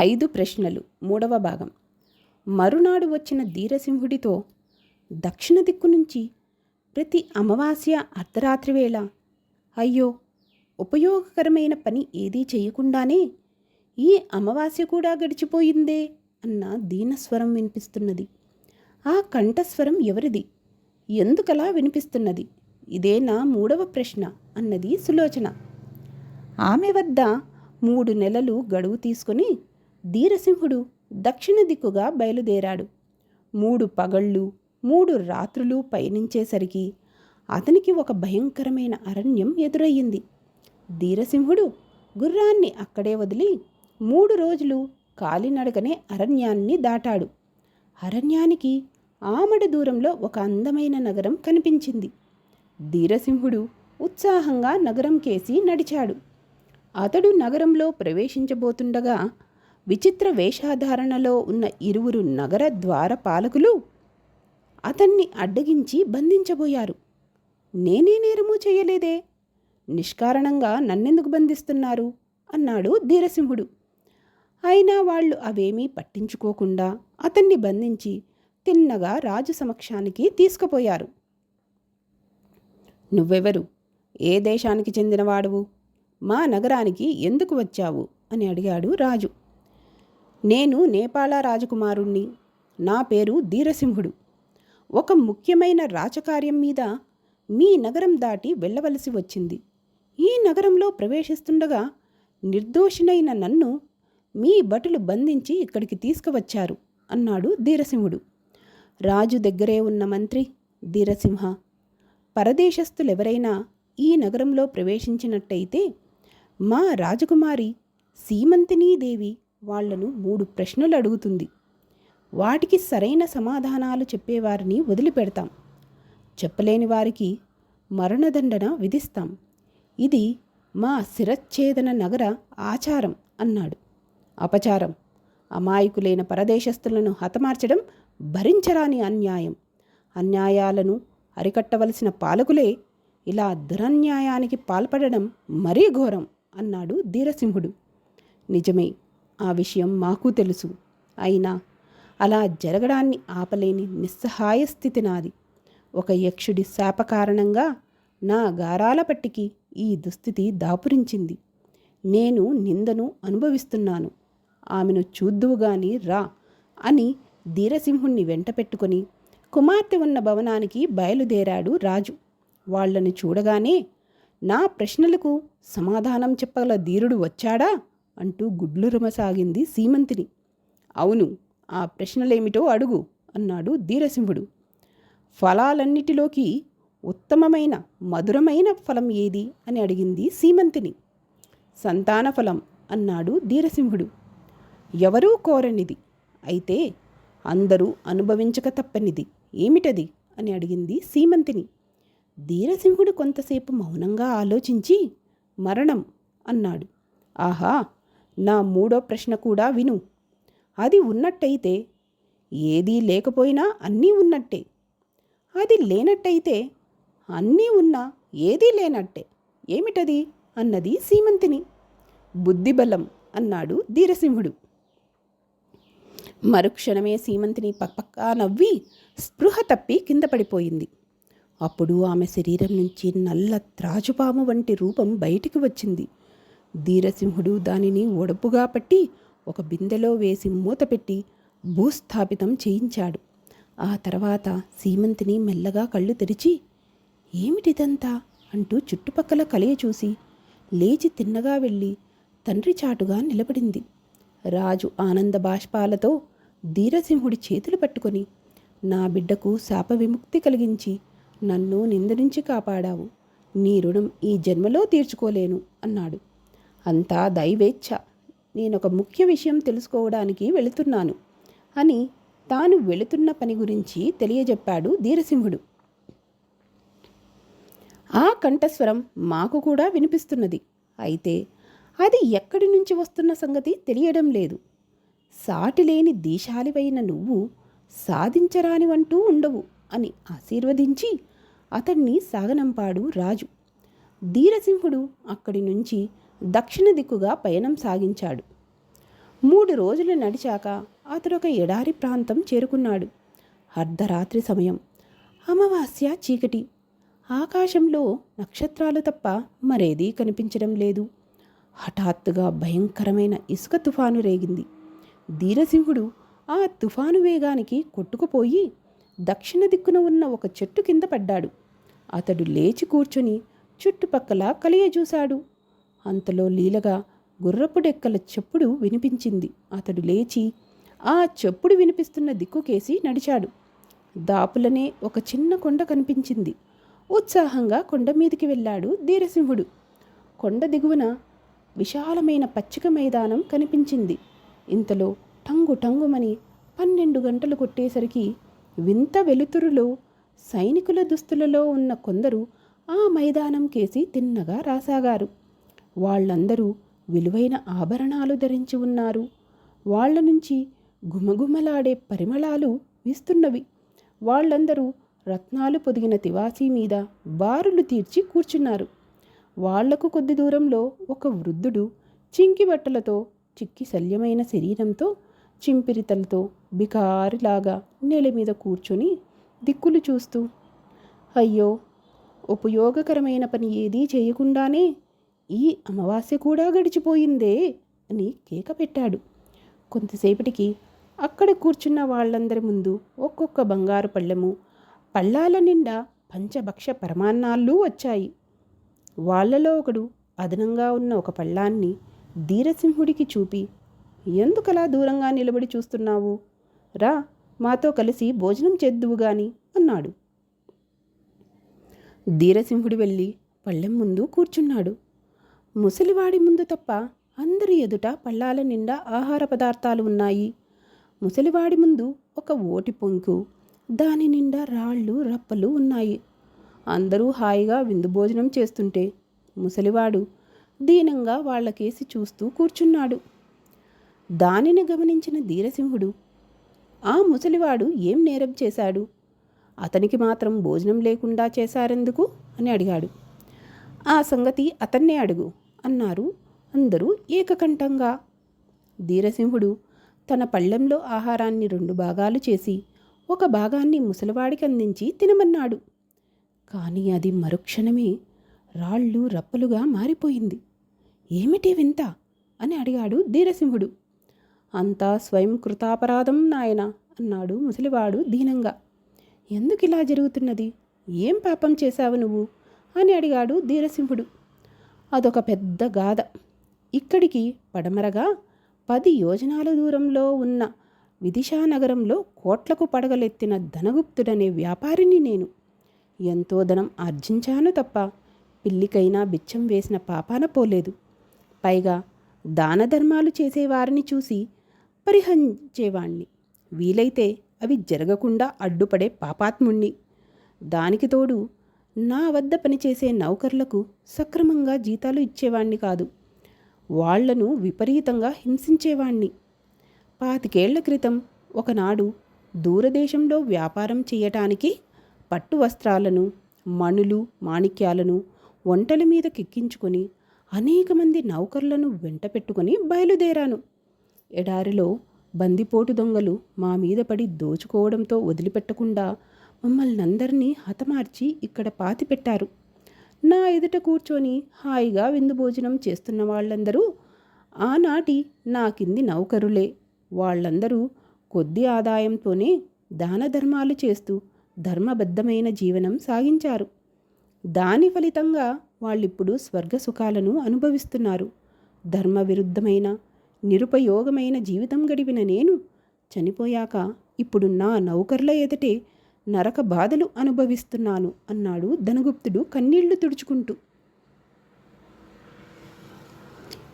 ఐదు ప్రశ్నలు. మూడవ భాగం. మరునాడు వచ్చిన ధీరసింహుడితో దక్షిణ దిక్కు నుంచి ప్రతి అమావాస్య అర్ధరాత్రి వేళ అయ్యో ఉపయోగకరమైన పని ఏదీ చేయకుండానే ఈ అమావాస్య కూడా గడిచిపోయిందే. అన్న దీనస్వరం వినిపిస్తున్నది. ఆ కంఠస్వరం ఎవరిది? ఎందుకలా వినిపిస్తున్నది? ఇదే నా మూడవ ప్రశ్న అన్నది సులోచన. ఆమె వద్ద మూడు నెలలు గడువు తీసుకొని ధీరసింహుడు దక్షిణ దిక్కుగా బయలుదేరాడు. మూడు పగళ్ళు మూడు రాత్రులు పయనించేసరికి అతనికి ఒక భయంకరమైన అరణ్యం ఎదురయ్యింది. ధీరసింహుడు గుర్రాన్ని అక్కడే వదిలి మూడు రోజులు కాలినడకనే అరణ్యాన్ని దాటాడు. అరణ్యానికి ఆమడ దూరంలో ఒక అందమైన నగరం కనిపించింది. ధీరసింహుడు ఉత్సాహంగా నగరం కేసి నడిచాడు. అతడు నగరంలో ప్రవేశించబోతుండగా విచిత్ర వేషాధారణలో ఉన్న ఇరువురు నగర ద్వారపాలకులు అతన్ని అడ్డగించి బంధించబోయారు. నేనే నేరము చేయలేదే? నిష్కారణంగా నన్నెందుకు బంధిస్తున్నారు? అన్నాడు ధీరసింహుడు. అయినా వాళ్ళు అవేమీ పట్టించుకోకుండా అతన్ని బంధించి తిన్నగా రాజు సమక్షానికి తీసుకుపోయారు. నువ్వెవరు? ఏ దేశానికి చెందినవాడువు? మా నగరానికి ఎందుకు వచ్చావు? అని అడిగాడు రాజు. నేను నేపాళ రాజకుమారుణ్ణి. నా పేరు ధీరసింహుడు. ఒక ముఖ్యమైన రాజకార్యం మీద మీ నగరం దాటి వెళ్ళవలసి వచ్చింది. ఈ నగరంలో ప్రవేశిస్తుండగా నిర్దోషినైన నన్ను మీ భటులు బంధించి ఇక్కడికి తీసుకువచ్చారు అన్నాడు ధీరసింహుడు. రాజు దగ్గరే ఉన్న మంత్రి ధీరసింహ పరదేశస్థులెవరైనా ఈ నగరంలో ప్రవేశించినట్టయితే మా రాజకుమారి సీమంతినీదేవి వాళ్ళను మూడు ప్రశ్నలు అడుగుతుంది. వాటికి సరైన సమాధానాలు చెప్పేవారిని వదిలిపెడతాం. చెప్పలేని వారికి మరణదండన విధిస్తాం. ఇది మా శిరచ్ఛేదన నగర ఆచారం అన్నాడు. అపచారం. అమాయకులైన పరదేశస్థులను హతమార్చడం భరించరాని అన్యాయం. అన్యాయాలను అరికట్టవలసిన పాలకులే ఇలా దురన్యాయానికి పాల్పడడం మరీ ఘోరం అన్నాడు ధీరసింహుడు. నిజమే ఆ విషయం మాకు తెలుసు. అయినా అలా జరగడాన్ని ఆపలేని నిస్సహాయ స్థితి నాది. ఒక యక్షుడి శాప కారణంగా నా గారాల పట్టికి ఈ దుస్థితి దాపురించింది. నేను నిందను అనుభవిస్తున్నాను. ఆమెను చూద్దువు గాని రా అని ధీరసింహుణ్ణి వెంట పెట్టుకొని కుమార్తె ఉన్న భవనానికి బయలుదేరాడు రాజు. వాళ్ళను చూడగానే నా ప్రశ్నలకు సమాధానం చెప్పగల ధీరుడు వచ్చాడా? అంటూ గుడ్లు రుమసాగింది సీమంతిని. అవును ఆ ప్రశ్నలేమిటో అడుగు అన్నాడు ధీరసింహుడు. ఫలాలన్నిటిలోకి ఉత్తమమైన మధురమైన ఫలం ఏది? అని అడిగింది సీమంతిని. సంతాన ఫలం అన్నాడు ధీరసింహుడు. ఎవరూ కోరనిది. అయితే అందరూ అనుభవించక తప్పనిది. ఏమిటది? అని అడిగింది సీమంతిని. ధీరసింహుడు కొంతసేపు మౌనంగా ఆలోచించి మరణం అన్నాడు. ఆహా నా మూడో ప్రశ్న కూడా విను. అది ఉన్నట్టయితే ఏదీ లేకపోయినా అన్నీ ఉన్నట్టే. అది లేనట్టయితే అన్నీ ఉన్నా ఏదీ లేనట్టే. ఏమిటది? అన్నది సీమంతిని. బుద్ధిబలం అన్నాడు ధీరసింహుడు. మరుక్షణమే సీమంతిని పక్పక్కా నవ్వి స్పృహ తప్పి కింద పడిపోయింది. అప్పుడు ఆమె శరీరం నుంచి నల్ల త్రాచుపాము వంటి రూపం బయటికి వచ్చింది. ధీరసింహుడు దానిని ఒడపుగా పట్టి ఒక బిందెలో వేసి మూతపెట్టి భూస్థాపితం చేయించాడు. ఆ తర్వాత సీమంతిని మెల్లగా కళ్ళు తెరిచి ఏమిటిదంతా? అంటూ చుట్టుపక్కల కలయ చూసి లేచి తిన్నగా వెళ్ళి తండ్రి చాటుగా నిలబడింది. రాజు ఆనంద బాష్పాలతో ధీరసింహుడి చేతులు పట్టుకొని నా బిడ్డకు శాప విముక్తి కలిగించి నన్ను నిందరించి కాపాడావు. నీ రుణం ఈ జన్మలో తీర్చుకోలేను అన్నాడు. అంతా దైవేచ్ఛ. నేనొక ముఖ్య విషయం తెలుసుకోవడానికి వెళుతున్నాను అని తాను వెళుతున్న పని గురించి తెలియజెప్పాడు ధీరసింహుడు. ఆ కంఠస్వరం మాకు కూడా వినిపిస్తున్నది. అయితే అది ఎక్కడి నుంచి వస్తున్న సంగతి తెలియడం లేదు. సాటిలేని దీశాలివైన నువ్వు సాధించరానివంటూ ఉండవు అని ఆశీర్వదించి అతన్ని సాగనంపాడు రాజు. ధీరసింహుడు అక్కడి నుంచి దక్షిణ దిక్కుగా పయనం సాగించాడు. మూడు రోజులు నడిచాక అతడొక ఎడారి ప్రాంతం చేరుకున్నాడు. అర్ధరాత్రి సమయం. అమావాస్య చీకటి. ఆకాశంలో నక్షత్రాలు తప్ప మరేదీ కనిపించడం లేదు. హఠాత్తుగా భయంకరమైన ఇసుక తుఫాను రేగింది. ధీరసింహుడు ఆ తుఫాను వేగానికి కొట్టుకుపోయి దక్షిణ దిక్కున ఉన్న ఒక చెట్టు కింద పడ్డాడు. అతడు లేచి కూర్చుని చుట్టుపక్కల కలియజూశాడు అంతలో లీలగా గుర్రపు డెక్కల చెప్పుడు వినిపించింది. అతడు లేచి ఆ చెప్పుడు వినిపిస్తున్న దిక్కుకేసి నడిచాడు. దాపులనే ఒక చిన్న కొండ కనిపించింది. ఉత్సాహంగా కొండ మీదికి వెళ్ళాడు ధీరసింహుడు. కొండ దిగువన విశాలమైన పచ్చిక మైదానం కనిపించింది. ఇంతలో టంగు టంగుమని పన్నెండు గంటలు కొట్టేసరికి వింత వెలుతురులో సైనికుల దుస్తులలో ఉన్న కొందరు ఆ మైదానం కేసి తిన్నగా రాసాగారు. వాళ్ళందరూ విలువైన ఆభరణాలు ధరించి ఉన్నారు. వాళ్ళ నుంచి గుమగుమలాడే పరిమళాలు వీస్తున్నవి. వాళ్ళందరూ రత్నాలు పొదిగిన తివాసీ మీద బారులు తీర్చి కూర్చున్నారు. వాళ్ళకు కొద్ది దూరంలో ఒక వృద్ధుడు చింకి బట్టలతో చిక్కి శల్యమైన శరీరంతో చింపిరితలతో బికారిలాగా నేల మీద కూర్చొని దిక్కులు చూస్తూ అయ్యో ఉపయోగకరమైన పని ఏదీ చేయకుండానే ఈ అమావాస్య కూడా గడిచిపోయిందే అని కేక పెట్టాడు. కొంతసేపటికి అక్కడ కూర్చున్న వాళ్ళందరి ముందు ఒక్కొక్క బంగారు పళ్ళెము పళ్ళాల నిండా పంచభక్ష పరమాన్నాళ్ళు వచ్చాయి. వాళ్ళలో ఒకడు అదనంగా ఉన్న ఒక పళ్ళాన్ని ధీరసింహుడికి చూపి ఎందుకలా దూరంగా నిలబడి చూస్తున్నావు? రా మాతో కలిసి భోజనం చేద్దువు గాని అన్నాడు. ధీరసింహుడు వెళ్ళి పళ్ళెం ముందు కూర్చున్నాడు. ముసలివాడి ముందు తప్ప అందరి ఎదుట పళ్ళాల నిండా ఆహార పదార్థాలు ఉన్నాయి. ముసలివాడి ముందు ఒక ఓటి పొంకు దాని నిండా రాళ్ళు రప్పలు ఉన్నాయి. అందరూ హాయిగా విందు భోజనం చేస్తుంటే ముసలివాడు దీనంగా వాళ్ళకేసి చూస్తూ కూర్చున్నాడు. దానిని గమనించిన ధీరసింహుడు ఆ ముసలివాడు ఏం నేరం చేశాడు? అతనికి మాత్రం భోజనం లేకుండా చేశారెందుకు? అని అడిగాడు. ఆ సంగతి అతన్నే అడుగు అన్నారు అందరూ ఏకకంఠంగా. ధీరసింహుడు తన పళ్ళెంలో ఆహారాన్ని రెండు భాగాలు చేసి ఒక భాగాన్ని ముసలివాడికి అందించి తినమన్నాడు. కానీ అది మరుక్షణమే రాళ్ళు రప్పలుగా మారిపోయింది. ఏమిటి వింత? అని అడిగాడు ధీరసింహుడు. అంతా స్వయం కృతాపరాధం నాయన అన్నాడు ముసలివాడు దీనంగా. ఎందుకు ఇలా జరుగుతున్నది? ఏం పాపం చేశావు నువ్వు? అని అడిగాడు ధీరసింహుడు. అదొక పెద్ద గాథ. ఇక్కడికి పడమరగా పది యోజనాల దూరంలో ఉన్న విదిశానగరంలో కోట్లకు పడగలెత్తిన ధనగుప్తుడనే వ్యాపారిని నేను. ఎంతో ధనం ఆర్జించాను తప్ప పిల్లికైనా బిచ్చం వేసిన పాపాన పోలేదు. పైగా దాన ధర్మాలు చేసేవారిని చూసి పరిహరించేవాణ్ణి వీలైతే అవి జరగకుండా అడ్డుపడే పాపాత్ముణ్ణి. దానికి తోడు నా వద్ద పనిచేసే నౌకర్లకు సక్రమంగా జీతాలు ఇచ్చేవాణ్ణి కాదు. వాళ్ళను విపరీతంగా హింసించేవాణ్ణి. పాతికేళ్ళ క్రితం ఒకనాడు దూరదేశంలో వ్యాపారం చేయటానికి పట్టు వస్త్రాలను మణులు మాణిక్యాలను వంటల మీద కెక్కించుకొని అనేక మంది నౌకర్లను వెంట పెట్టుకుని బయలుదేరాను. ఎడారిలో బందిపోటు దొంగలు మా మీద పడి దోచుకోవడంతో వదిలిపెట్టకుండా మమ్మల్ని అందరినీ హతమార్చి ఇక్కడ పాతిపెట్టారు నా ఎదుట కూర్చొని హాయిగా విందు భోజనం చేస్తున్న వాళ్ళందరూ ఆనాటి నా కింది నౌకరులే. వాళ్ళందరూ కొద్ది ఆదాయంతోనే దాన ధర్మాలు చేస్తూ ధర్మబద్ధమైన జీవనం సాగించారు. దాని ఫలితంగా వాళ్ళిప్పుడు స్వర్గ సుఖాలను అనుభవిస్తున్నారు. ధర్మ విరుద్ధమైన నిరుపయోగమైన జీవితం గడిపిన నేను చనిపోయాక ఇప్పుడు నా నౌకర్ల ఎదుటే నరక బాధలు అనుభవిస్తున్నాను అన్నాడు ధనగుప్తుడు కన్నీళ్ళు తుడుచుకుంటూ.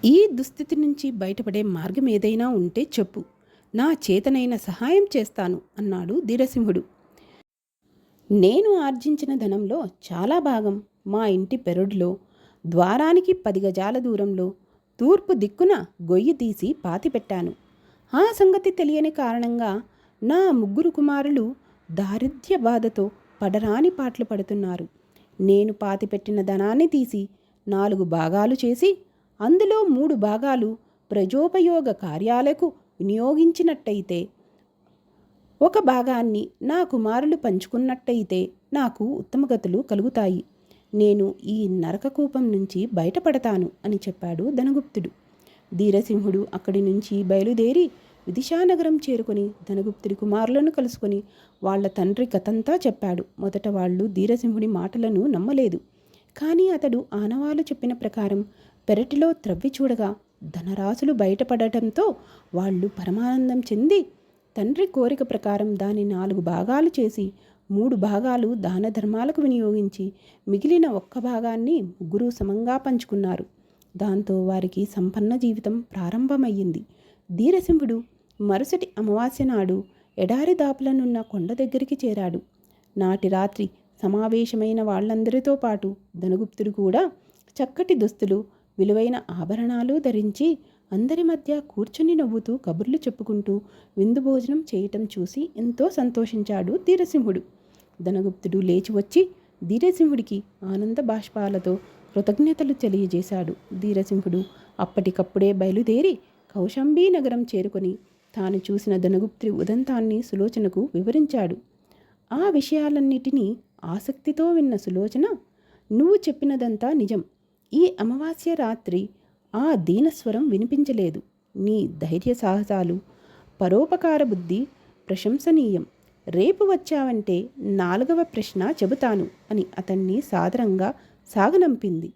ఈ దుస్థితి నుంచి బయటపడే మార్గం ఏదైనా ఉంటే చెప్పు. నా చేతనైన సహాయం చేస్తాను అన్నాడు ధీరసింహుడు. నేను ఆర్జించిన ధనంలో చాలా భాగం మా ఇంటి పెరడులో ద్వారానికి పది గజాల దూరంలో తూర్పు దిక్కున గొయ్యి తీసి పాతిపెట్టాను. ఆ సంగతి తెలియని కారణంగా నా ముగ్గురు కుమారులు దారిద్ర్య బాధతో పడరాని పాటలు పడుతున్నారు. నేను పాతిపెట్టిన ధనాన్ని తీసి నాలుగు భాగాలు చేసి అందులో మూడు భాగాలు ప్రజోపయోగ కార్యాలకు వినియోగించినట్టయితే ఒక భాగాన్ని నా కుమారులు పంచుకున్నట్టయితే నాకు ఉత్తమగతులు కలుగుతాయి. నేను ఈ నరకకూపం నుంచి బయటపడతాను అని చెప్పాడు ధనగుప్తుడు. ధీరసింహుడు అక్కడి నుంచి బయలుదేరి విదిశానగరం చేరుకొని ధనగుప్తుడి కుమారులను కలుసుకొని వాళ్ళ తండ్రి కథంతా చెప్పాడు. మొదట వాళ్ళు ధీరసింహుడి మాటలను నమ్మలేదు. కానీ అతడు ఆనవాలు చెప్పిన ప్రకారం పెరటిలో త్రవ్వి చూడగా ధనరాశులు బయటపడటంతో వాళ్ళు పరమానందం చెంది తండ్రి కోరిక ప్రకారం దాని నాలుగు భాగాలు చేసి మూడు భాగాలు దాన ధర్మాలకు వినియోగించి మిగిలిన ఒక్క భాగాన్ని ముగ్గురు సమంగా పంచుకున్నారు. దాంతో వారికి సంపన్న జీవితం ప్రారంభమయ్యింది. ధీరసింహుడు మరుసటి అమావాస్య నాడు ఎడారి దాపులనున్న కొండ దగ్గరికి చేరాడు. నాటి రాత్రి సమావేశమైన వాళ్ళందరితో పాటు ధనుగుప్తుడు కూడా చక్కటి దుస్తులు విలువైన ఆభరణాలు ధరించి అందరి మధ్య కూర్చుని నవ్వుతూ కబుర్లు చెప్పుకుంటూ విందు భోజనం చేయటం చూసి ఎంతో సంతోషించాడు ధీరసింహుడు. ధనగుప్తుడు లేచి వచ్చి ధీరసింహుడికి ఆనంద బాష్పాలతో కృతజ్ఞతలు తెలియజేశాడు. ధీరసింహుడు అప్పటికప్పుడే బయలుదేరి కౌశంబీ నగరం చేరుకొని తాను చూసిన ధనగుప్తుడి ఉదంతాన్ని సులోచనకు వివరించాడు. ఆ విషయాలన్నిటినీ ఆసక్తితో విన్న సులోచన నువ్వు చెప్పినదంతా నిజం. ఈ అమావాస్య రాత్రి ఆ దీనస్వరం వినిపించలేదు. నీ ధైర్య సాహసాలు పరోపకార బుద్ధి ప్రశంసనీయం. రేపు వచ్చావంటే నాలుగవ ప్రశ్న చెబుతాను అని అతన్ని సాదరంగా సాగనంపింది.